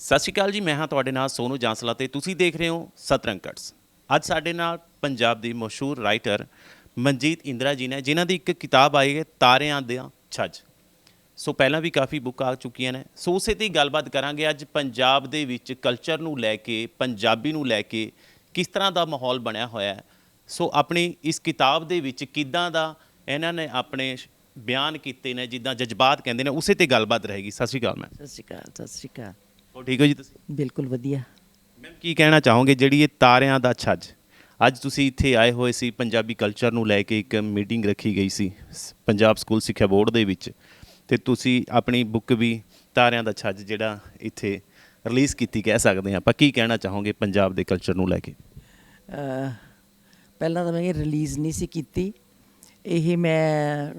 ਸਤਿ ਸ਼੍ਰੀ ਅਕਾਲ ਜੀ, ਮੈਂ ਹਾਂ ਤੁਹਾਡੇ ਨਾਲ ਸੋਨੂ ਜਾਂਸਲਾ ਤੇ ਤੁਸੀਂ ਦੇਖ ਰਹੇ ਹੋ ਸਤਰੰਗ ਕਟਸ। ਅੱਜ ਸਾਡੇ ਨਾਲ ਪੰਜਾਬ ਦੀ ਮਸ਼ਹੂਰ ਰਾਈਟਰ ਮਨਜੀਤ ਇੰਦਰਾ ਜੀ ਨੇ, ਜਿਨ੍ਹਾਂ ਦੀ ਇੱਕ ਕਿਤਾਬ ਆਈ ਹੈ, ਤਾਰਿਆਂ ਦਿਆਂ ਛੱਜ। ਸੋ ਪਹਿਲਾਂ ਵੀ ਕਾਫੀ ਬੁੱਕ ਆ ਚੁੱਕੀਆਂ ਨੇ। ਸੋ ਉਸੇ ਤੇ ਹੀ ਗੱਲਬਾਤ ਕਰਾਂਗੇ ਅੱਜ ਪੰਜਾਬ ਦੇ ਵਿੱਚ ਕਲਚਰ ਨੂੰ ਲੈ ਕੇ, ਪੰਜਾਬੀ ਨੂੰ ਲੈ ਕੇ ਕਿਸ ਤਰ੍ਹਾਂ ਦਾ ਮਾਹੌਲ ਬਣਿਆ ਹੋਇਆ ਹੈ। ਸੋ ਆਪਣੀ ਇਸ ਕਿਤਾਬ ਦੇ ਵਿੱਚ ਕਿੱਦਾਂ ਦਾ ਇਹਨਾਂ ਨੇ ਆਪਣੇ ਬਿਆਨ ਕੀਤੇ ਨੇ, ਜਿੱਦਾਂ ਜਜ਼ਬਾਤ ਕਹਿੰਦੇ ਨੇ, ਉਸੇ ਤੇ ਗੱਲਬਾਤ ਰਹੇਗੀ। ਸਤਿ ਸ਼੍ਰੀ ਅਕਾਲ ਮੈਂ ਸਤਿ ਸ਼੍ਰੀ ਅਕਾਲ, ਸਤਿ ਸ਼੍ਰੀ ਅਕਾਲ। ਹੋ ਠੀਕ ਹੋ ਜੀ ਤੁਸੀਂ? ਬਿਲਕੁਲ ਵਧੀਆ। ਮੈਮ ਕੀ ਕਹਿਣਾ ਚਾਹੋਗੇ ਜਿਹੜੀ ਇਹ ਤਾਰਿਆਂ ਦਾ ਛੱਜ? ਅੱਜ ਤੁਸੀਂ ਇੱਥੇ ਆਏ ਹੋਏ ਸੀ ਪੰਜਾਬੀ ਕਲਚਰ ਨੂੰ ਲੈ ਕੇ ਇੱਕ ਮੀਟਿੰਗ ਰੱਖੀ ਗਈ ਸੀ ਸ- ਪੰਜਾਬ ਸਕੂਲ ਸਿੱਖਿਆ ਬੋਰਡ ਦੇ ਵਿੱਚ। ਤੇ ਤੁਸੀਂ ਆਪਣੀ ਬੁੱਕ ਵੀ ਤਾਰਿਆਂ ਦਾ ਛੱਜ ਜਿਹੜਾ ਇੱਥੇ ਰਿਲੀਜ਼ ਕੀਤੀ ਕਹਿ ਸਕਦੇ ਹਾਂ। ਆਪਾਂ ਕੀ ਕਹਿਣਾ ਚਾਹੋਗੇ ਪੰਜਾਬ ਦੇ ਕਲਚਰ ਨੂੰ ਲੈ ਕੇ? ਅਹ, ਪਹਿਲਾਂ ਤਾਂ ਮੈਂ ਇਹ ਰਿਲੀਜ਼ ਨਹੀਂ ਸੀ ਕੀਤੀ। ਇਹ ਮੈਂ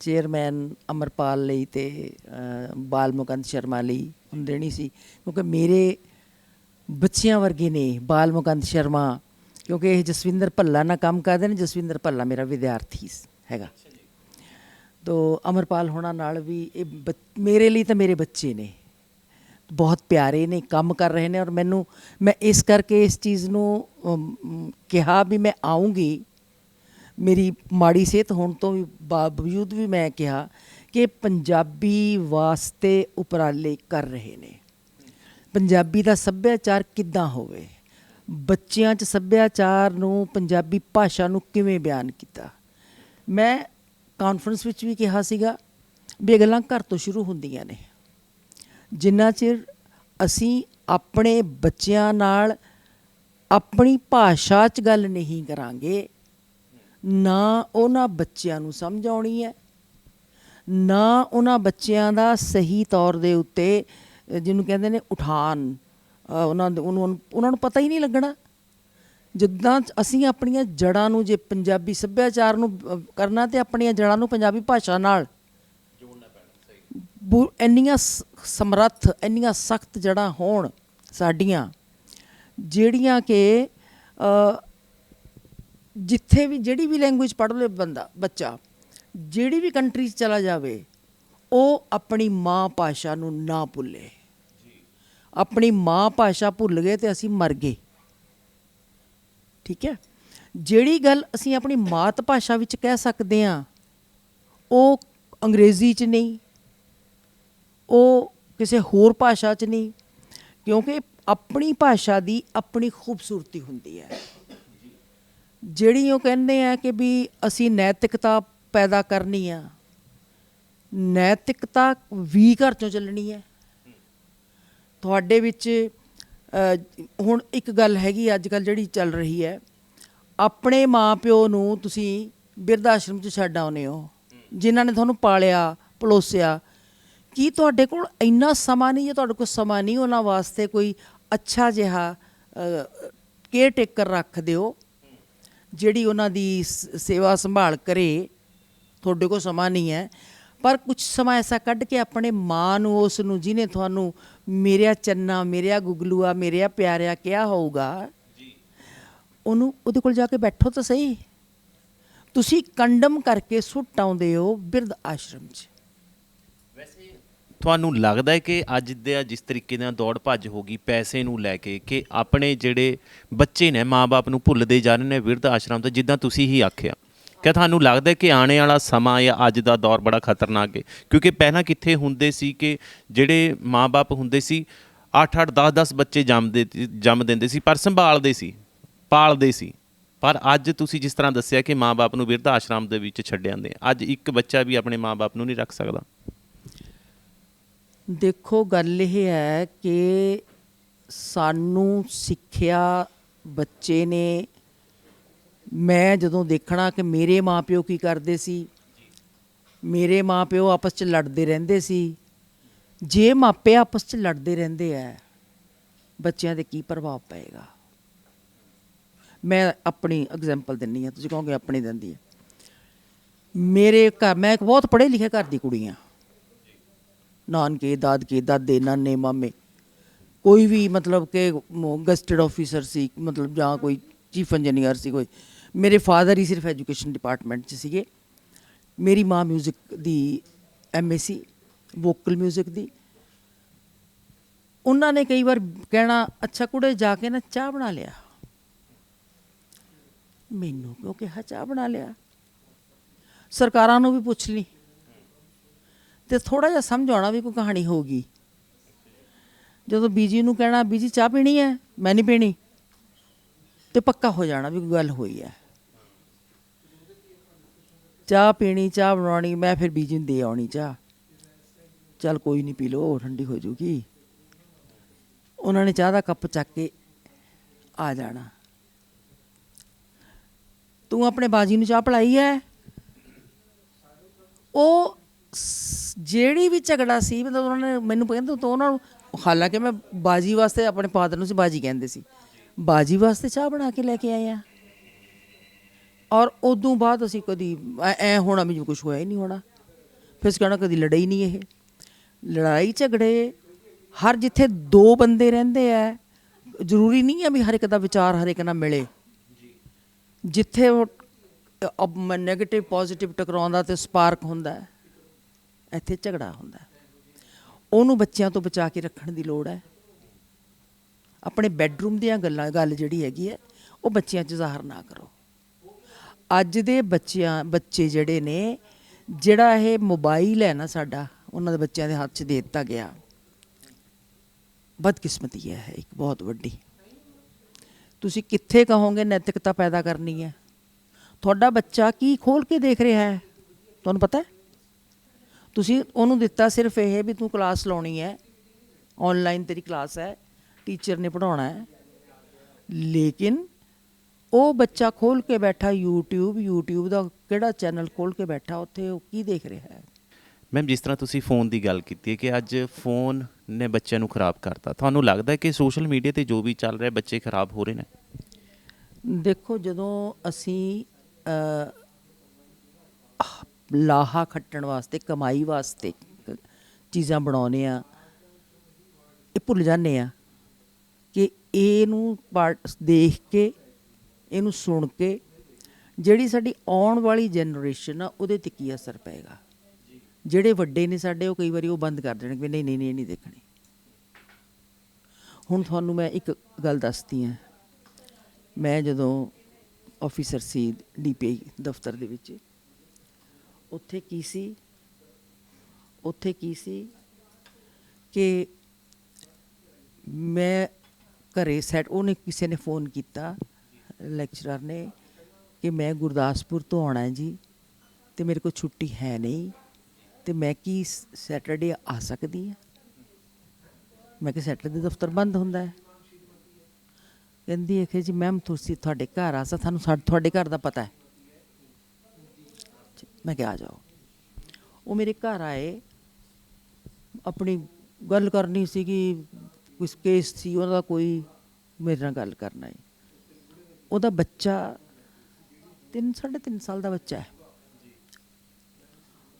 ਚੇਅਰਮੈਨ ਅਮਰਪਾਲ ਲਈ ਤੇ ਅਹ, ਬਾਲ ਮੁਕੰਦ ਸ਼ਰਮਾ ਲਈ ਹੁਣ ਦੇਣੀ ਸੀ, ਕਿਉਂਕਿ ਮੇਰੇ ਬੱਚਿਆਂ ਵਰਗੇ ਨੇ ਬਾਲ ਮੁਕੰਦ ਸ਼ਰਮਾ, ਕਿਉਂਕਿ ਇਹ ਜਸਵਿੰਦਰ ਭੱਲਾ ਨਾਲ ਕੰਮ ਕਰਦੇ ਨੇ, ਜਸਵਿੰਦਰ ਭੱਲਾ ਮੇਰਾ ਵਿਦਿਆਰਥੀ ਹੈਗਾ। ਤੋ ਅਮਰਪਾਲ ਹੋਣਾ ਨਾਲ ਵੀ ਇਹ ਬੱਚ- ਮੇਰੇ ਲਈ ਤਾਂ ਮੇਰੇ ਬੱਚੇ ਨੇ। ਬਹੁਤ ਪਿਆਰੇ ਨੇ, ਕੰਮ ਕਰ ਰਹੇ ਨੇ ਔਰ ਮੈਨੂੰ, ਮੈਂ ਇਸ ਕਰਕੇ ਇਸ ਚੀਜ਼ ਨੂੰ ਕਿਹਾ ਵੀ ਮੈਂ ਆਉਂਗੀ ਮੇਰੀ ਮਾੜੀ ਸਿਹਤ ਹੋਣ ਤੋਂ ਵੀ ਬਾਵਜੂਦ ਵੀ ਮੈਂ ਕਿਹਾ ਕਿ ਪੰਜਾਬੀ ਵਾਸਤੇ ਉਪਰਾਲੇ ਕਰ ਰਹੇ ਨੇ। ਪੰਜਾਬੀ ਦਾ ਸੱਭਿਆਚਾਰ ਕਿੱਦਾਂ ਹੋਵੇ? ਬੱਚਿਆਂ 'ਚ ਸੱਭਿਆਚਾਰ ਨੂੰ, ਪੰਜਾਬੀ ਭਾਸ਼ਾ ਨੂੰ ਕਿਵੇਂ ਬਿਆਨ ਕੀਤਾ? ਮੈਂ ਕਾਨਫਰੰਸ ਵਿੱਚ ਵੀ ਕਿਹਾ ਸੀਗਾ ਵੀ ਇਹ ਗੱਲਾਂ ਘਰ ਤੋਂ ਸ਼ੁਰੂ ਹੁੰਦੀਆਂ ਨੇ। ਜਿੰਨਾ ਚਿਰ ਅਸੀਂ ਆਪਣੇ ਬੱਚਿਆਂ ਨਾਲ ਆਪਣੀ ਭਾਸ਼ਾ 'ਚ ਗੱਲ ਨਹੀਂ ਕਰਾਂਗੇ, ਨਾ ਉਹਨਾਂ ਬੱਚਿਆਂ ਨੂੰ ਸਮਝ ਆਉਣੀ ਹੈ ਨਾ ਉਹਨਾਂ ਬੱਚਿਆਂ ਦਾ ਸਹੀ ਤੌਰ ਦੇ ਉੱਤੇ ਜਿਹਨੂੰ ਕਹਿੰਦੇ ਨੇ ਉਠਾਨ। ਉਹਨਾਂ ਦੇ ਉਹਨੂੰ ਉਹਨਾਂ ਨੂੰ ਪਤਾ ਹੀ ਨਹੀਂ ਲੱਗਣਾ। ਜਿੱਦਾਂ ਅਸੀਂ ਆਪਣੀਆਂ ਜੜਾਂ ਨੂੰ ਜੇ ਪੰਜਾਬੀ ਸੱਭਿਆਚਾਰ ਨੂੰ ਕਰਨਾ ਤੇ ਆਪਣੀਆਂ ਜੜਾਂ ਨੂੰ ਪੰਜਾਬੀ ਭਾਸ਼ਾ ਨਾਲ। ਬੁ- ਇੰਨੀਆਂ ਸ- ਸਮਰੱਥ, ਇੰਨੀਆਂ ਸਖਤ ਜੜਾਂ ਹੋਣ ਸਾਡੀਆਂ, ਜਿਹੜੀਆਂ ਕਿ ਜਿੱਥੇ ਵੀ ਜਿਹੜੀ ਵੀ ਲੈਂਗੁਏਜ ਪੜ੍ਹ ਲੇ ਬੰਦਾ ਬੱਚਾ ਜਿਹੜੀ ਵੀ ਕੰਟਰੀ 'ਚ ਚਲਾ ਜਾਵੇ, ਉਹ ਆਪਣੀ ਮਾਂ ਭਾਸ਼ਾ ਨੂੰ ਨਾ ਭੁੱਲੇ। ਆਪਣੀ ਮਾਂ ਭਾਸ਼ਾ ਭੁੱਲ ਗਏ ਤੇ ਅਸੀਂ ਮਰ ਗਏ। ਠੀਕ ਹੈ? ਜਿਹੜੀ ਗੱਲ ਅਸੀਂ ਆਪਣੀ ਮਾਤ ਭਾਸ਼ਾ ਵਿੱਚ ਕਹਿ ਸਕਦੇ ਹਾਂ, ਉਹ ਅੰਗਰੇਜ਼ੀ 'ਚ ਨਹੀਂ, ਉਹ ਕਿਸੇ ਹੋਰ ਭਾਸ਼ਾ 'ਚ ਨਹੀਂ, ਕਿਉਂਕਿ ਆਪਣੀ ਭਾਸ਼ਾ ਦੀ ਆਪਣੀ ਖੂਬਸੂਰਤੀ ਹੁੰਦੀ ਹੈ। ਜਿਹੜੀ ਉਹ ਕਹਿੰਦੇ ਆ ਕਿ ਵੀ ਅਸੀਂ ਨੈਤਿਕਤਾ ਪੈਦਾ ਕਰਨੀ ਆ। ਨੈਤਿਕਤਾ ਵੀ ਘਰ ਚੋਂ ਚੱਲਣੀ ਹੈ। ਤੁਹਾਡੇ ਵਿੱਚ ਹੁਣ ਇੱਕ ਗੱਲ ਹੈਗੀ ਅੱਜ ਕੱਲ ਜਿਹੜੀ ਚੱਲ ਰਹੀ ਹੈ। ਆਪਣੇ ਮਾਪਿਓ ਨੂੰ ਤੁਸੀਂ ਬਿਰਧ ਆਸ਼ਰਮ 'ਚ ਛੱਡ ਆਉਨੇ ਹੋ। ਜਿਨ੍ਹਾਂ ਨੇ ਤੁਹਾਨੂੰ ਪਾਲਿਆ, ਪਲੋਸਿਆ। ਕੀ ਤੁਹਾਡੇ ਕੋਲ ਇੰਨਾ ਸਮਾਂ ਨਹੀਂ ਜੇ ਤੁਹਾਡੇ ਕੋਲ ਸਮਾਂ ਨਹੀਂ? ਉਹਨਾਂ ਵਾਸਤੇ ਕੋਈ ਅੱਛਾ ਜਿਹਾ ਕੇਅਰ ਟੇਕਰ ਰੱਖ ਦਿਓ। ਜਿਹੜੀ ਉਹਨਾਂ ਦੀ ਸੇਵਾ ਸੰਭਾਲ ਕਰੇ। ਤੁਹਾਡੇ ਕੋਲ ਸਮਾਂ ਨਹੀਂ ਹੈ। ਪਰ ਕੁਝ ਸਮਾਂ ਐਸਾ ਕੱਢ ਕੇ ਆਪਣੇ ਮਾਂ ਨੂੰ, ਉਸ ਨੂੰ, ਜਿਹਨੇ ਤੁਹਾਨੂੰ ਮੇਰਿਆ ਚੰਨਾ, ਮੇਰਿਆ ਗੁਗਲੂਆ, ਮੇਰਿਆ ਪਿਆਰਿਆ ਕਿਹਾ ਹੋਊਗਾ, ਉਹਨੂੰ, ਉਹਦੇ ਕੋਲ ਜਾ ਕੇ ਬੈਠੋ ਤਾਂ ਸਹੀ। ਤੁਸੀਂ ਕੰਡਮ ਕਰਕੇ ਸੁੱਟ ਆਉਂਦੇ ਹੋ ਬਿਰਧ ਆਸ਼ਰਮ 'ਚ। ਵੈਸੇ ਤੁਹਾਨੂੰ ਲੱਗਦਾ ਹੈ ਕਿ ਅੱਜ ਦੇ ਜਿਸ ਤਰੀਕੇ ਨਾਲ ਦੌੜ ਭੱਜ ਹੋ ਗਈ ਪੈਸੇ ਨੂੰ ਲੈ ਕੇ ਕਿ ਆਪਣੇ ਜਿਹੜੇ ਬੱਚੇ ਨੇ ਮਾਪੇ ਨੂੰ ਭੁੱਲਦੇ ਜਾ ਰਹੇ ਨੇ ਬਿਰਧ ਆਸ਼ਰਮ ਤੋਂ, ਜਿੱਦਾਂ ਤੁਸੀਂ ਹੀ ਆਖਿਆ। ਕਿ ਤੁਹਾਨੂੰ ਲੱਗਦਾ ਕਿ ਆਉਣੇ ਵਾਲਾ ਸਮਾਂ ਜਾਂ ਅੱਜ ਦਾ ਦੌਰ ਬੜਾ ਖਤਰਨਾਕ ਹੈ? ਕਿਉਂਕਿ ਪਹਿਲਾਂ ਕਿੱਥੇ ਹੁੰਦੇ ਸੀ ਕਿ ਜਿਹੜੇ ਮਾਪੇ ਹੁੰਦੇ ਸੀ 8-8 10-10 ਬੱਚੇ ਜੰਮਦੇ ਜੰਮ ਦਿੰਦੇ ਸੀ, ਪਰ ਸੰਭਾਲਦੇ ਸੀ, ਪਾਲਦੇ ਸੀ। ਪਰ ਅੱਜ ਤੁਸੀਂ ਜਿਸ ਤਰ੍ਹਾਂ ਦੱਸਿਆ ਕਿ ਮਾਪੇ ਨੂੰ ਵਿਰਧ ਆਸ਼ਰਮ ਦੇ ਵਿੱਚ ਛੱਡ ਜਾਂਦੇ ਅੱਜ ਇੱਕ ਬੱਚਾ ਵੀ ਆਪਣੇ ਮਾਪੇ ਨੂੰ ਨਹੀਂ ਰੱਖ ਸਕਦਾ। ਦੇਖੋ, ਗੱਲ ਇਹ ਹੈ ਕਿ ਸਾਨੂੰ ਸਿੱਖਿਆ ਬੱਚੇ ਨੇ ਮੈਂ ਜਦੋਂ ਦੇਖਣਾ ਕਿ ਮੇਰੇ ਮਾਪਿਓ ਕੀ ਕਰਦੇ ਸੀ, ਮੇਰੇ ਮਾਪਿਓ ਆਪਸ 'ਚ ਲੜਦੇ ਰਹਿੰਦੇ ਸੀ, ਜੇ ਮਾਪੇ ਆਪਸ 'ਚ ਲੜਦੇ ਰਹਿੰਦੇ ਆ ਬੱਚਿਆਂ ਤੇ ਕੀ ਪ੍ਰਭਾਵ ਪਏਗਾ? ਮੈਂ ਆਪਣੀ ਐਗਜ਼ਾਮਪਲ ਦਿੰਨੀ ਆ, ਤੁਸੀਂ ਕਹੋਗੇ ਆਪਣੀ ਦਿੰਦੀ ਹੈ ਮੇਰੇ ਘਰ, ਮੈਂ ਇੱਕ ਬਹੁਤ ਪੜ੍ਹੇ ਲਿਖੇ ਘਰ ਦੀ ਕੁੜੀ ਆ। ਨਾਨਕੇ, ਦਾਦਕੇ, ਦਾਦੇ, ਨਾਨੇ, ਮਾਮੇ। ਕੋਈ ਵੀ ਮਤਲਬ ਕਿ ਗਸਟਡ ਆਫੀਸਰ ਸੀ, ਮਤਲਬ ਜਾਂ ਕੋਈ ਚੀਫ ਇੰਜੀਨੀਅਰ ਸੀ, ਕੋਈ ਮੇਰੇ ਫਾਦਰ ਹੀ ਸਿਰਫ ਐਜੂਕੇਸ਼ਨ ਡਿਪਾਰਟਮੈਂਟ 'ਚ ਸੀਗੇ ਮੇਰੀ ਮਾਂ 뮤직 ਦੀ ਐਮਏਸੀ ਵੋਕਲ 뮤직 ਦੀ ਉਹਨਾਂ ਨੇ ਕਈ ਵਾਰ ਕਹਿਣਾ ਅੱਛਾ ਕੁੜੇ ਜਾ ਕੇ ਨਾ ਚਾਹ ਬਣਾ ਲਿਆ ਮੈਨੂੰ ਕਿਉਂ ਕਿਹਾ ਚਾਹ ਬਣਾ ਲਿਆ ਸਰਕਾਰਾਂ ਨੂੰ ਵੀ ਪੁੱਛ ਲਈ ਤੇ ਥੋੜਾ ਜਿਹਾ ਸਮਝ ਆਉਣਾ ਵੀ ਕੋਈ ਕਹਾਣੀ ਹੋਊਗੀ ਜਦੋਂ ਬੀਜੀ ਨੂੰ ਕਹਿਣਾ ਬੀਜੀ ਚਾਹ ਪੀਣੀ ਹੈ ਮੈਂ ਨਹੀਂ ਪੀਣੀ ਤੇ ਪੱਕਾ ਹੋ ਜਾਣਾ ਵੀ ਕੋਈ ਗੱਲ ਹੋਈ ਹੈ ਚਾਹ ਪੀਣੀ, ਚਾਹ ਬਣਾਉਣੀ, ਮੈਂ ਫਿਰ ਬੀਜੀ ਨੂੰ ਦੇ ਆਉਣੀ ਚਾਹ। ਚੱਲ ਕੋਈ ਨਹੀਂ ਪੀ ਲਓ ਠੰਡੀ ਹੋ ਜੂਗੀ ਉਹਨਾਂ ਨੇ ਚਾਹ ਦਾ ਕੱਪ ਚੱਕ ਕੇ ਆ ਜਾਣਾ। ਤੂੰ ਆਪਣੇ ਬਾਜੀ ਨੂੰ ਚਾਹ ਪਲਾਈ ਹੈ ਉਹ ਜਿਹੜੀ ਵੀ ਝਗੜਾ ਸੀ, ਮਤਲਬ ਉਹਨਾਂ ਨੇ ਮੈਨੂੰ ਕਹਿੰਦੇ ਤੂੰ ਉਹਨਾਂ ਨੂੰ, ਹਾਲਾਂਕਿ ਮੈਂ ਬਾਜੀ ਵਾਸਤੇ ਆਪਣੇ ਫਾਦਰ ਨੂੰ ਸੀ, ਬਾਜੀ ਕਹਿੰਦੇ ਸੀ। ਬਾਜੀ ਵਾਸਤੇ ਚਾਹ ਬਣਾ ਕੇ ਲੈ ਕੇ ਆਇਆ। ਔਰ ਉਦੋਂ ਬਾਅਦ ਅਸੀਂ ਕਦੀ ਐ, ਐਂ ਹੋਣਾ ਵੀ ਕੁਝ ਹੋਇਆ ਹੀ ਨਹੀਂ ਹੋਣਾ। ਫਿਰ ਅਸੀਂ ਕਹਿਣਾ ਕਦੀ ਲੜਾਈ ਨਹੀਂ ਇਹ। ਲੜਾਈ ਝਗੜੇ, ਹਰ ਜਿੱਥੇ ਦੋ ਬੰਦੇ ਰਹਿੰਦੇ ਆ ਜ਼ਰੂਰੀ ਨਹੀਂ ਹੈ ਵੀ ਹਰ ਇੱਕ ਦਾ ਵਿਚਾਰ ਹਰ ਇੱਕ ਨਾਲ ਮਿਲੇ। ਜਿੱਥੇ ਉਹ ਨੈਗੇਟਿਵ ਪੋਜ਼ਿਟਿਵ ਟਕਰਾਉਂਦਾ ਤੇ ਸਪਾਰਕ ਹੁੰਦਾ ਇੱਥੇ ਝਗੜਾ ਹੁੰਦਾ ਉਹਨੂੰ ਬੱਚਿਆਂ ਤੋਂ ਬਚਾ ਕੇ ਰੱਖਣ ਦੀ ਲੋੜ ਹੈ ਆਪਣੇ ਬੈੱਡਰੂਮ ਦੀਆਂ ਗੱਲਾਂ, ਗੱਲ ਜਿਹੜੀ ਹੈਗੀ ਹੈ ਉਹ ਬੱਚਿਆਂ 'ਚ ਜ਼ਾਹਰ ਨਾ ਕਰੋ। ਅੱਜ ਦੇ ਬੱਚਿਆਂ, ਬੱਚੇ ਜਿਹੜੇ ਨੇ, ਜਿਹੜਾ ਇਹ ਮੋਬਾਈਲ ਹੈ ਨਾ ਸਾਡਾ, ਉਹਨਾਂ ਦੇ ਬੱਚਿਆਂ ਦੇ ਹੱਥ 'ਚ ਦੇ ਦਿੱਤਾ ਗਿਆ। ਬਦਕਿਸਮਤੀ ਹੈ ਇੱਕ ਬਹੁਤ ਵੱਡੀ। ਤੁਸੀਂ ਕਿੱਥੇ ਕਹੋਗੇ ਨੈਤਿਕਤਾ ਪੈਦਾ ਕਰਨੀ ਹੈ? ਤੁਹਾਡਾ ਬੱਚਾ ਕੀ ਖੋਲ ਕੇ ਦੇਖ ਰਿਹਾ ਹੈ? ਤੁਹਾਨੂੰ ਪਤਾ ਹੈ? ਤੁਸੀਂ ਉਹਨੂੰ ਦਿੱਤਾ ਸਿਰਫ ਇਹ ਵੀ ਤੂੰ ਕਲਾਸ ਲਾਉਣੀ ਹੈ। ਆਨਲਾਈਨ ਤੇਰੀ ਕਲਾਸ ਹੈ ਟੀਚਰ ਨੇ ਪੜਾਉਣਾ ਹੈ। ਲੇਕਿਨ ਉਹ ਬੱਚਾ ਖੋਲ ਕੇ ਬੈਠਾ YouTube YouTube ਦਾ ਕਿਹੜਾ ਚੈਨਲ ਖੋਲ ਕੇ ਬੈਠਾ ਉੱਥੇ ਉਹ ਕੀ ਦੇਖ ਰਿਹਾ ਹੈ? ਮੈਮ ਜਿਸ ਤਰ੍ਹਾਂ ਤੁਸੀਂ ਫੋਨ ਦੀ ਗੱਲ ਕੀਤੀ ਹੈ ਕਿ ਅੱਜ ਫੋਨ ਨੇ ਬੱਚਿਆਂ ਨੂੰ ਖਰਾਬ ਕਰਤਾ ਤੁਹਾਨੂੰ ਲੱਗਦਾ ਹੈ ਕਿ ਸੋਸ਼ਲ ਮੀਡੀਆ ਤੇ ਜੋ ਵੀ ਚੱਲ ਰਿਹਾ ਬੱਚੇ ਖਰਾਬ ਹੋ ਰਹੇ ਨੇ? ਦੇਖੋ ਜਦੋਂ ਅਸੀਂ ਲਾਹਾ ਖੱਟਣ ਵਾਸਤੇ ਕਮਾਈ ਵਾਸਤੇ ਚੀਜ਼ਾਂ ਬਣਾਉਨੇ ਆ ਇਹ ਭੁੱਲ ਜਾਂਦੇ ਆ ਕਿ ਇਹਨੂੰ ਪਾਰਟ ਦੇਖ ਕੇ ਇਹਨੂੰ ਸੁਣ ਕੇ ਜਿਹੜੀ ਸਾਡੀ ਆਉਣ ਵਾਲੀ ਜਨਰੇਸ਼ਨ ਆ, ਉਹਦੇ ਤੇ ਕੀ ਅਸਰ ਪਏਗਾ? ਜਿਹੜੇ ਵੱਡੇ ਨੇ ਸਾਡੇ, ਉਹ ਕਈ ਵਾਰੀ ਉਹ ਬੰਦ ਕਰ ਦੇਣਗੇ ਵੀ ਨਹੀਂ ਨਹੀਂ ਨਹੀਂ, ਇਹ ਨਹੀਂ ਦੇਖਣੀ। ਹੁਣ ਤੁਹਾਨੂੰ ਮੈਂ ਇੱਕ ਗੱਲ ਦੱਸਦੀ ਹਾਂ। ਮੈਂ ਜਦੋਂ ਆਫੀਸਰ ਸੀ ਡੀਪੀਆਈ ਦਫ਼ਤਰ ਦੇ ਵਿੱਚ, ਉੱਥੇ ਕੀ ਸੀ? ਉੱਥੇ ਕੀ ਸੀ ਕਿ ਮੈਂ ਘਰੇ ਸੈਟ ਉਹਨੇ ਕਿਸੇ ਨੇ ਫੋਨ ਕੀਤਾ। ਲੈਕਚਰਰ ਨੇ ਕਿ ਮੈਂ ਗੁਰਦਾਸਪੁਰ ਤੋਂ ਆਉਣਾ ਜੀ ਤੇ ਮੇਰੇ ਕੋਲ ਛੁੱਟੀ ਹੈ ਨਹੀਂ ਤੇ ਮੈਂ ਕੀ ਸੈਟਰਡੇ ਆ ਸਕਦੀ ਹਾਂ? ਮੈਂ ਕਿ ਸੈਟਰਡੇ ਦਫ਼ਤਰ ਬੰਦ ਹੁੰਦਾ ਹੈ। ਕਹਿੰਦੀ ਹੈ ਕਿ ਜੀ ਮੈਮ ਤੁਸੀਂ ਤੁਹਾਡੇ ਘਰ ਆ ਸਾ ਤੁਹਾਨੂੰ ਸਾਡੇ, ਤੁਹਾਡੇ ਘਰ ਦਾ ਪਤਾ ਹੈ। ਮੈਂ ਕਿਹਾ ਆ ਜਾਓ। ਉਹ ਮੇਰੇ ਘਰ ਆਏ, ਆਪਣੀ ਗੱਲ ਕਰਨੀ ਸੀ ਕਿ ਕੁਝ ਕੇਸ ਸੀ, ਉਹਦਾ ਕੋਈ ਮੇਰੇ ਨਾਲ ਗੱਲ ਕਰਨਾ ਹੈ। ਉਹਦਾ ਬੱਚਾ ਤਿੰਨ ਸਾਢੇ ਤਿੰਨ ਸਾਲ ਦਾ ਬੱਚਾ ਹੈ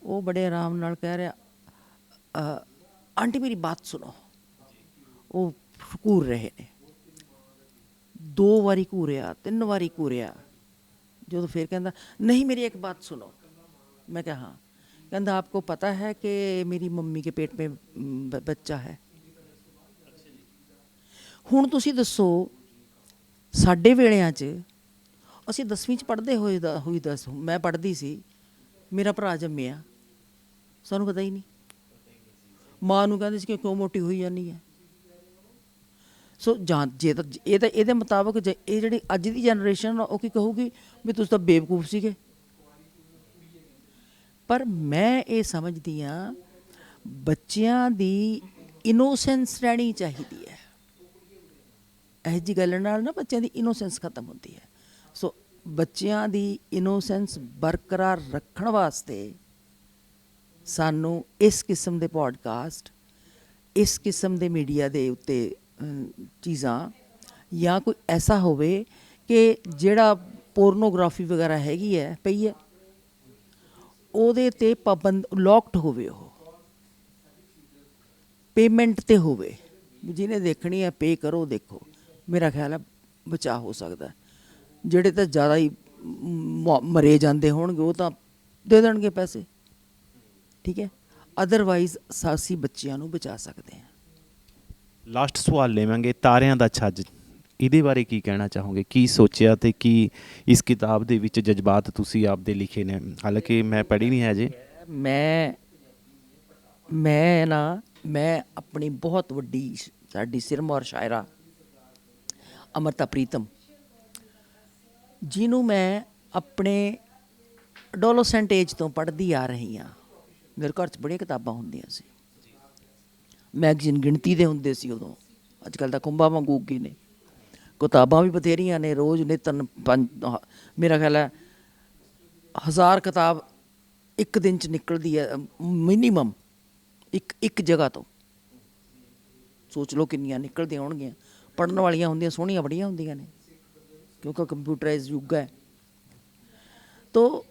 ਉਹ ਬੜੇ ਆਰਾਮ ਨਾਲ ਕਹਿ ਰਿਹਾ ਅ, ਆਂਟੀ ਮੇਰੀ ਬਾਤ ਸੁਣੋ ਉਹ ਘੂਰ ਰਹੇ ਨੇ ਦੋ ਵਾਰੀ ਘੂਰਿਆ ਤਿੰਨ ਵਾਰੀ ਘੂਰਿਆ ਜਦੋਂ ਫਿਰ ਕਹਿੰਦਾ नहीं मेरी एक बात सुनो मैं कहा हाँ कहता आपको पता है कि मेरी मम्मी के पेट में म, ब- ਬੱਚਾ ਹੈ ਹੁਣ ਤੁਸੀਂ ਦੱਸੋ ਸਾਡੇ ਵੇਲਿਆਂ 'ਚ ਅਸੀਂ 10ਵੀਂ 'ਚ ਪੜ੍ਹਦੇ ਹੋਏ ਦਾ, ਹੋਈ ਦੱਸ ਮੈਂ ਪੜ੍ਹਦੀ ਸੀ, ਮੇਰਾ ਭਰਾ ਜੰਮਿਆ। ਸਾਨੂੰ ਪਤਾ ਹੀ ਨਹੀਂ। ਮਾਂ ਨੂੰ ਕਹਿੰਦੇ ਸੀ ਕਿ ਕਿਉਂ ਮੋਟੀ ਹੋਈ ਜਾਂਦੀ ਹੈ? ਸੋ ਜਾਂ ਜੇ ਤਾਂ ਇਹ ਤਾਂ ਇਹਦੇ ਮੁਤਾਬਕ ਜੇ ਇਹ ਜਿਹੜੀ ਅੱਜ ਦੀ ਜਨਰੇਸ਼ਨ ਉਹ ਕੀ ਕਹੂਗੀ ਵੀ ਤੁਸੀਂ ਤਾਂ ਬੇਵਕੂਫ ਸੀਗੇ। ਪਰ ਮੈਂ ਇਹ ਸਮਝਦੀ ਆ ਬੱਚਿਆਂ ਦੀ ਇਨੋਸੈਂਸ ਰਹਿਣੀ ਚਾਹੀਦੀ ਹੈ। ਇਹ ਜੀ ਗੱਲ ਨਾਲ ਨਾ ਬੱਚਿਆਂ ਦੀ ਇਨੋਸੈਂਸ ਖਤਮ ਹੁੰਦੀ ਹੈ। ਸੋ ਬੱਚਿਆਂ ਦੀ ਇਨੋਸੈਂਸ ਬਰਕਰਾਰ ਰੱਖਣ ਵਾਸਤੇ ਸਾਨੂੰ ਇਸ ਕਿਸਮ ਦੇ ਪੋਡਕਾਸਟ ਇਸ ਕਿਸਮ ਦੇ ਮੀਡੀਆ ਦੇ ਉੱਤੇ ਚੀਜ਼ਾਂ ਜਾਂ ਕੋਈ ਐਸਾ ਹੋਵੇ ਕਿ ਜਿਹੜਾ ਪੋਰਨੋਗ੍ਰਾਫੀ ਵਗੈਰਾ ਹੈਗੀ ਹੈ, ਪਈ ਹੈ, ਉਹਦੇ ਤੇ ਪਾਬੰਦ ਲੌਕਡ ਹੋਵੇ ਉਹ। ਪੇਮੈਂਟ ਤੇ ਹੋਵੇ। ਜਿਹਨੇ ਦੇਖਣੀ ਹੈ ਪੇ ਕਰੋ, ਦੇਖੋ। ਮੇਰਾ ਖਿਆਲ ਹੈ ਬਚਾਅ ਹੋ ਸਕਦਾ। ਜਿਹੜੇ ਤਾਂ ਜ਼ਿਆਦਾ ਹੀ ਮਰੇ ਜਾਂਦੇ ਹੋਣਗੇ ਉਹ ਤਾਂ ਦੇ ਦੇਣਗੇ ਪੈਸੇ। ਠੀਕ ਹੈ? ਅਦਰਵਾਈਜ਼ ਅਸੀਂ ਬੱਚਿਆਂ ਨੂੰ ਬਚਾ ਸਕਦੇ ਹਾਂ। ਲਾਸਟ ਸਵਾਲ ਲਵਾਂਗੇ ਤਾਰਿਆਂ ਦਾ ਛੱਜ। ਇਹਦੇ ਬਾਰੇ ਕੀ ਕਹਿਣਾ ਚਾਹੋਗੇ? ਕੀ ਸੋਚਿਆ ਤੇ ਕੀ ਇਸ ਕਿਤਾਬ ਦੇ ਵਿੱਚ ਜਜ਼ਬਾਤ ਤੁਸੀਂ ਆਪਦੇ ਲਿਖੇ ਨੇ? ਹਾਲਾਂਕਿ ਮੈਂ ਪੜ੍ਹੀ ਨਹੀਂ ਹੈ ਅਜੇ ਮੈਂ ਮੈਂ ਨਾ ਮੈਂ ਆਪਣੀ ਬਹੁਤ ਵੱਡੀ ਸਾਡੀ ਸਿਰਮੌਰ ਸ਼ਾਇਰਾ ਅਮਰਤਾ ਪ੍ਰੀਤਮ, ਜਿਹਨੂੰ ਮੈਂ ਆਪਣੇ ਡੋਲੋਸੈਂਟ ਏਜ ਤੋਂ ਪੜ੍ਹਦੀ ਆ ਰਹੀ ਹਾਂ। ਮੇਰੇ ਘਰ 'ਚ ਬੜੀਆਂ ਕਿਤਾਬਾਂ ਹੁੰਦੀਆਂ ਸੀ। ਮੈਗਜ਼ੀਨ ਗਿਣਤੀ ਦੇ ਹੁੰਦੇ ਸੀ ਉਦੋਂ। ਅੱਜ ਕੱਲ ਤਾਂ ਕੁੰਭਾਂ ਵਾਂਗੂ ਉੱਗੇ ਨੇ। ਕਿਤਾਬਾਂ ਵੀ ਬਥੇਰੀਆਂ ਨੇ, ਰੋਜ਼ ਨਿਤਨ ਪੰਜ ਮੇਰਾ ਖਿਆਲ ਹੈ, ਹਜ਼ਾਰ ਕਿਤਾਬ ਇੱਕ ਦਿਨ ਚ ਨਿਕਲਦੀ ਹੈ ਮਿਨੀਮਮ ਇੱਕ ਇੱਕ ਜਗ੍ਹਾ ਤੋਂ। ਸੋਚ ਲਓ ਕਿੰਨੀਆਂ ਨਿਕਲਦੀਆਂ ਹੋਣਗੀਆਂ। ਪੜਨ ਵਾਲੀਆਂ ਹੁੰਦੀਆਂ, ਸੋਹਣੀਆਂ ਬੜੀਆਂ ਹੁੰਦੀਆਂ ਨੇ। ਕਿਉਂਕਿ ਕੰਪਿਊਟਰਾਈਜ਼ ਯੁੱਗ ਹੈ। ਤੋ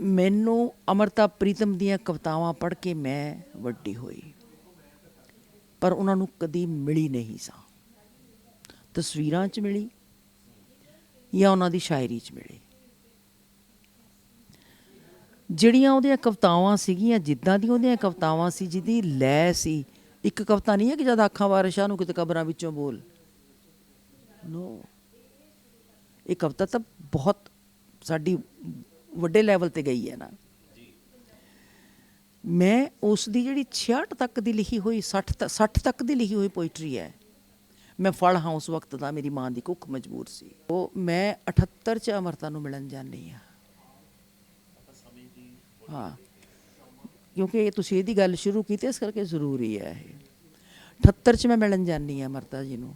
ਮੈਨੂੰ ਅਮਰਤਾ ਪ੍ਰੀਤਮ ਦੀਆਂ ਕਵਿਤਾਵਾਂ ਪੜ੍ਹ ਕੇ ਮੈਂ ਵੱਡੀ ਹੋਈ। ਪਰ ਉਹਨਾਂ ਨੂੰ ਕਦੀ ਮਿਲੀ ਨਹੀਂ ਸਾਂ। ਤਸਵੀਰਾਂ 'ਚ ਮਿਲੀ ਜਾਂ ਉਹਨਾਂ ਦੀ ਸ਼ਾਇਰੀ 'ਚ ਮਿਲੀ? ਜਿਹੜੀਆਂ ਉਹਦੀਆਂ ਕਵਿਤਾਵਾਂ ਸੀਗੀਆਂ, ਜਿੱਦਾਂ ਦੀਆਂ ਉਹਦੀਆਂ ਕਵਿਤਾਵਾਂ ਸੀ, ਜਿਹਦੀ ਲੈ ਸੀ ਇੱਕ ਕਵਿਤਾ ਨਹੀਂ ਹੈ ਕਿ ਜਦ ਅੱਖਾਂ ਵਾਰਿਸ਼ਾਂ ਨੂੰ ਕਿਤੇ ਕਬਰਾਂ ਵਿੱਚੋਂ ਬੋਲ। ਨੋ ਇਹ ਕਵਿਤਾ ਤਾਂ ਬਹੁਤ ਸਾਡੀ ਵੱਡੇ ਲੈਵਲ ਤੇ ਗਈ ਹੈ ਨਾ। ਮੈਂ ਉਸ ਦੀ ਜਿਹੜੀ 66 ਤੱਕ ਦੀ ਲਿਖੀ ਹੋਈ 60 ਤ- 60 ਤੱਕ ਦੀ ਲਿਖੀ ਹੋਈ ਪੋਇਟਰੀ ਹੈ। ਮੈਂ ਫਲ ਹਾਂ, ਉਸ ਵਕਤ ਦਾ ਮੇਰੀ ਮਾਂ ਦੀ ਕੁੱਖ ਮਜਬੂਰ ਸੀ। ਉਹ ਮੈਂ 78 ਚ ਅਮਰਤਾ ਨੂੰ ਮਿਲਣ ਜਾਂਦੀ ਹਾਂ। ਹਾਂ। ਕਿਉਂਕਿ ਇਹ ਤੁਸੀਂ ਇਹਦੀ ਗੱਲ ਸ਼ੁਰੂ ਕੀਤੀ, ਇਸ ਕਰਕੇ ਜ਼ਰੂਰੀ ਹੈ ਇਹ। 78 ਚ ਮੈਂ ਮਿਲਣ ਜਾਂਦੀ ਹਾਂ ਅਮਰਤਾ ਜੀ ਨੂੰ।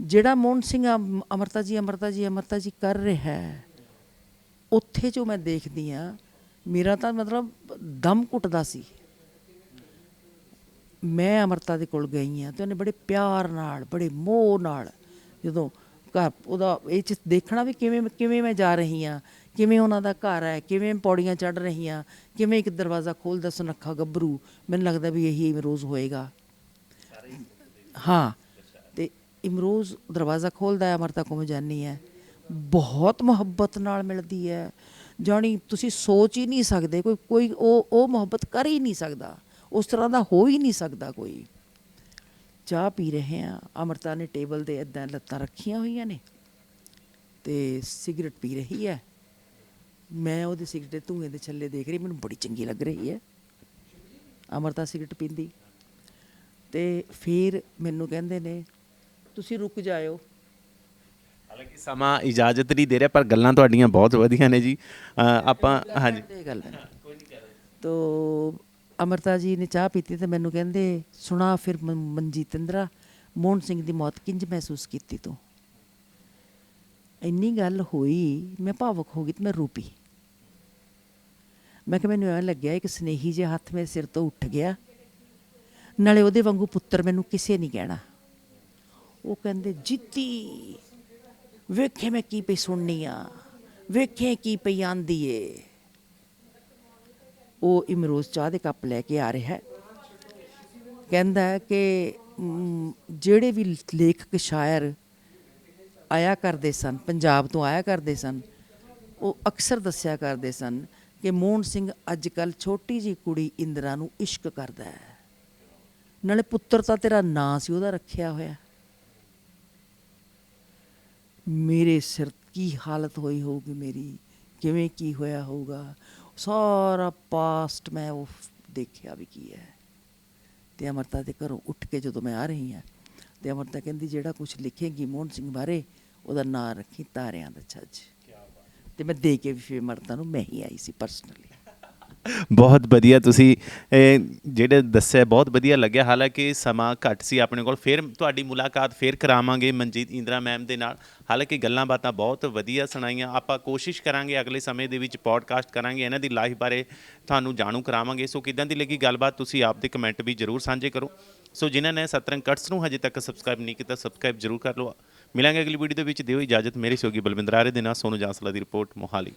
ਜਿਹੜਾ ਮੋਹਨ ਸਿੰਘ ਅਮ- ਅਮਰਤਾ ਜੀ ਅਮਰਤਾ ਜੀ ਅਮਰਤਾ ਜੀ ਕਰ ਰਿਹਾ ਹੈ, ਉੱਥੇ ਜੋ ਮੈਂ ਦੇਖਦੀ ਆ ਮੇਰਾ ਤਾਂ ਮਤਲਬ ਦਮ ਘੁੱਟਦਾ ਸੀ। ਮੈਂ ਅਮਰਤਾ ਦੇ ਕੋਲ ਗਈ ਆ ਤੇ ਉਹਨੇ ਬੜੇ ਪਿਆਰ ਨਾਲ, ਬੜੇ ਮੋਹ ਨਾਲ ਜਦੋਂ ਘਰ, ਉਹਦਾ ਇਹ ਚ ਦੇਖਣਾ ਵੀ ਕਿਵੇਂ ਕਿਵੇਂ ਮੈਂ ਜਾ ਰਹੀ ਆ ਕਿਵੇਂ ਉਹਨਾਂ ਦਾ ਘਰ ਹੈ, ਕਿਵੇਂ ਪੌੜੀਆਂ ਚੜ ਰਹੀ ਆ ਕਿਵੇਂ ਇੱਕ ਦਰਵਾਜ਼ਾ ਖੋਲਦਾ ਸੁਨੱਖਾ ਗੱਭਰੂ, ਮੈਨੂੰ ਲੱਗਦਾ ਵੀ ਇਹੀ ਰੋਜ਼ ਹੋਏਗਾ। ਹਾਂ, ਤੇ ਇਮਰੋਜ਼ ਦਰਵਾਜ਼ਾ ਖੋਲਦਾ ਹੈ, ਅਮਰਤਾ ਕੋਲ ਜਾਨੀ ਹੈ। ਬਹੁਤ ਮੁਹੱਬਤ ਨਾਲ ਮਿਲਦੀ ਹੈ। ਜਾਣੀ ਤੁਸੀਂ ਸੋਚ ਹੀ ਨਹੀਂ ਸਕਦੇ, ਕੋਈ ਕੋਈ ਉਹ ਉਹ ਮੁਹੱਬਤ ਕਰ ਹੀ ਨਹੀਂ ਸਕਦਾ। ਉਸ ਤਰ੍ਹਾਂ ਦਾ ਹੋ ਹੀ ਨਹੀਂ ਸਕਦਾ ਕੋਈ। ਚਾਹ ਪੀ ਰਹੇ ਆ ਅਮਰਤਾ ਨੇ ਟੇਬਲ ਦੇ ਇਦਾਂ ਲੱਤਾਂ ਰੱਖੀਆਂ ਹੋਈਆਂ ਨੇ ਤੇ ਸਿਗਰਟ ਪੀ ਰਹੀ ਹੈ। ਮੈਂ ਉਹਦੇ ਸਿਗਰਟ ਦੇ ਧੂਏ ਦੇ ਛੱਲੇ ਦੇਖ ਰਹੀ ਮੈਨੂੰ ਬੜੀ ਚੰਗੀ ਲੱਗ ਰਹੀ ਹੈ। ਅਮਰਤਾ ਸਿਗਰਟ ਪੀਂਦੀ। ਤੇ ਫਿਰ ਮੈਨੂੰ ਕਹਿੰਦੇ ਨੇ ਤੁਸੀਂ ਰੁਕ ਜਾਇਓ। ਹਾਲਾਂਕਿ ਸਮਾਂ ਇਜਾਜ਼ਤ ਨਹੀਂ ਦੇ ਰਿਹਾ ਪਰ ਗੱਲਾਂ ਤੁਹਾਡੀਆਂ ਬਹੁਤ ਵਧੀਆ ਨੇ ਜੀ। ਆਪਾਂ ਹਾਂਜੀ। ਗੱਲ ਹੈ। ਤੋ ਅਮਰਤਾ ਜੀ ਨੇ ਚਾਹ ਪੀਤੀ ਤੇ ਮੈਨੂੰ ਕਹਿੰਦੇ, ਸੁਣਾ ਫਿਰ ਮ- ਮਨਜੀਤ ਇੰਦਰਾ, ਮੋਹਨ ਸਿੰਘ ਦੀ ਮੌਤ ਕਿੰਜ ਮਹਿਸੂਸ ਕੀਤੀ ਤੂੰ? ਇੰਨੀ ਗੱਲ ਹੋਈ, ਮੈਂ ਭਾਵਕ ਹੋ ਗਈ ਤੇ ਮੈਂ ਰੂਪੀ ਮੈਂ ਕਿ ਮੈਨੂੰ ਐਂ ਲੱਗਿਆ ਇੱਕ ਸਨੇਹੀ ਜਿਹਾ ਹੱਥ ਮੇਰੇ ਸਿਰ ਤੋਂ ਉੱਠ ਗਿਆ। ਨਾਲੇ ਉਹਦੇ ਵਾਂਗੂ ਪੁੱਤਰ ਮੈਨੂੰ ਕਿਸੇ ਨਹੀਂ ਕਹਿਣਾ। ਉਹ ਕਹਿੰਦੇ, ਜਿੱਤੀ, ਵੇਖੇ ਮੈਂ ਕੀ ਪਈ ਸੁਣਨੀ ਆ, ਵੇਖੇ ਕੀ ਪਈ ਆਂਦੀ ਏ। ਉਹ ਇਮਰੋਜ਼ ਚਾਹ ਦੇ ਕੱਪ ਲੈ ਕੇ ਆ ਰਿਹਾ ਕਹਿੰਦਾ ਕਿ ਜਿਹੜੇ ਵੀ ਲੇਖਕ, ਸ਼ਾਇਰ ਆਇਆ ਕਰਦੇ ਸਨ, ਪੰਜਾਬ ਤੋਂ ਆਇਆ ਕਰਦੇ ਸਨ, ਉਹ ਅਕਸਰ ਦੱਸਿਆ ਕਰਦੇ ਸਨ ਕਿ ਮੋਹਨ ਸਿੰਘ ਅੱਜ ਕੱਲ ਛੋਟੀ ਜੀ ਕੁੜੀ ਇੰਦਰਾ ਨੂੰ ਇਸ਼ਕ ਕਰਦਾ ਹੈ। ਨਾਲੇ ਪੁੱਤਰ ਤਾਂ ਤੇਰਾ ਨਾਂ ਸੀ, ਉਹਦਾ ਰੱਖਿਆ ਹੋਇਆ ਮੇਰੇ ਸਿਰ ਕੀ ਹਾਲਤ ਹੋਈ ਹੋਊਗੀ ਮੇਰੀ? ਕਿਵੇਂ ਕੀ ਹੋਇਆ ਹੋਊਗਾ? ਸਾਰਾ ਪਾਸਟ ਮੈਂ ਉਹ ਦੇਖਿਆ ਵੀ ਕੀ ਹੈ। ਤੇ ਅਮਰਤਾ ਦੇ ਘਰੋਂ ਉੱਠ ਕੇ ਜਦੋਂ ਮੈਂ ਆ ਰਹੀ ਹਾਂ ਤੇ ਅਮਰਤਾ ਕਹਿੰਦੀ ਜਿਹੜਾ ਕੁਝ ਲਿਖੇਗੀ ਮੋਹਨ ਸਿੰਘ ਬਾਰੇ ਉਹਦਾ ਨਾਂ ਰੱਖੀ ਤਾਰਿਆਂ ਦਾ ਛੱਜ ਤੇ ਮੈਂ ਦੇ ਕੇ ਵੀ ਫਿਰ ਅਮਰਤਾ ਨੂੰ ਮੈਂ ਹੀ ਆਈ ਸੀ ਪਰਸਨਲੀ ਬਹੁਤ ਵਧੀਆ ਤੁਸੀਂ, ਇਹ ਜਿਹੜੇ ਦੱਸਿਆ, ਬਹੁਤ ਵਧੀਆ ਲੱਗਿਆ। ਹਾਲਾਂਕਿ ਸਮਾਂ ਘੱਟ ਸੀ ਆਪਣੇ ਕੋਲ, ਫਿਰ ਤੁਹਾਡੀ ਮੁਲਾਕਾਤ ਫਿਰ ਕਰਾਵਾਂਗੇ ਮਨਜੀਤ ਇੰਦਰਾ ਮੈਮ ਦੇ ਨਾਲ। ਹਾਲਾਂਕਿ ਗੱਲਾਂ ਬਾਤਾਂ ਬਹੁਤ ਵਧੀਆ ਸੁਣਾਈਆਂ। ਆਪਾਂ ਕੋਸ਼ਿਸ਼ ਕਰਾਂਗੇ ਅਗਲੇ ਸਮੇਂ ਦੇ ਵਿੱਚ ਪੋਡਕਾਸਟ ਕਰਾਂਗੇ, ਇਹਨਾਂ ਦੀ ਲਾਈਫ ਬਾਰੇ ਤੁਹਾਨੂੰ ਜਾਣੂ ਕਰਾਵਾਂਗੇ। ਸੋ ਕਿਦਾਂ ਦੀ ਲੱਗੀ ਗੱਲਬਾਤ, ਤੁਸੀਂ ਆਪ ਦੇ ਕਮੈਂਟ ਵੀ ਜਰੂਰ ਸਾਂਝੇ ਕਰੋ। ਸੋ ਜਿਨ੍ਹਾਂ ਨੇ ਸਤਰੰਗ ਕਟਸ ਨੂੰ ਹਜੇ ਤੱਕ ਸਬਸਕ੍ਰਾਈਬ ਨਹੀਂ ਕੀਤਾ ਸਬਸਕ੍ਰਾਈਬ ਜਰੂਰ ਕਰ ਲਓ। ਮਿਲਾਂਗੇ ਅਗਲੀ ਵੀਡੀਓ ਦੇ ਵਿੱਚ। ਦਿਓ ਇਜਾਜ਼ਤ ਮੇਰੇ ਸਹਿਯੋਗੀ ਬਲਵਿੰਦਰ ਆਰੇ ਦੇ ਨਾਲ, ਸੋਨੂ ਜਾਂਸਲਾ ਦੀ ਰਿਪੋਰਟ ਮੋਹਾਲੀ।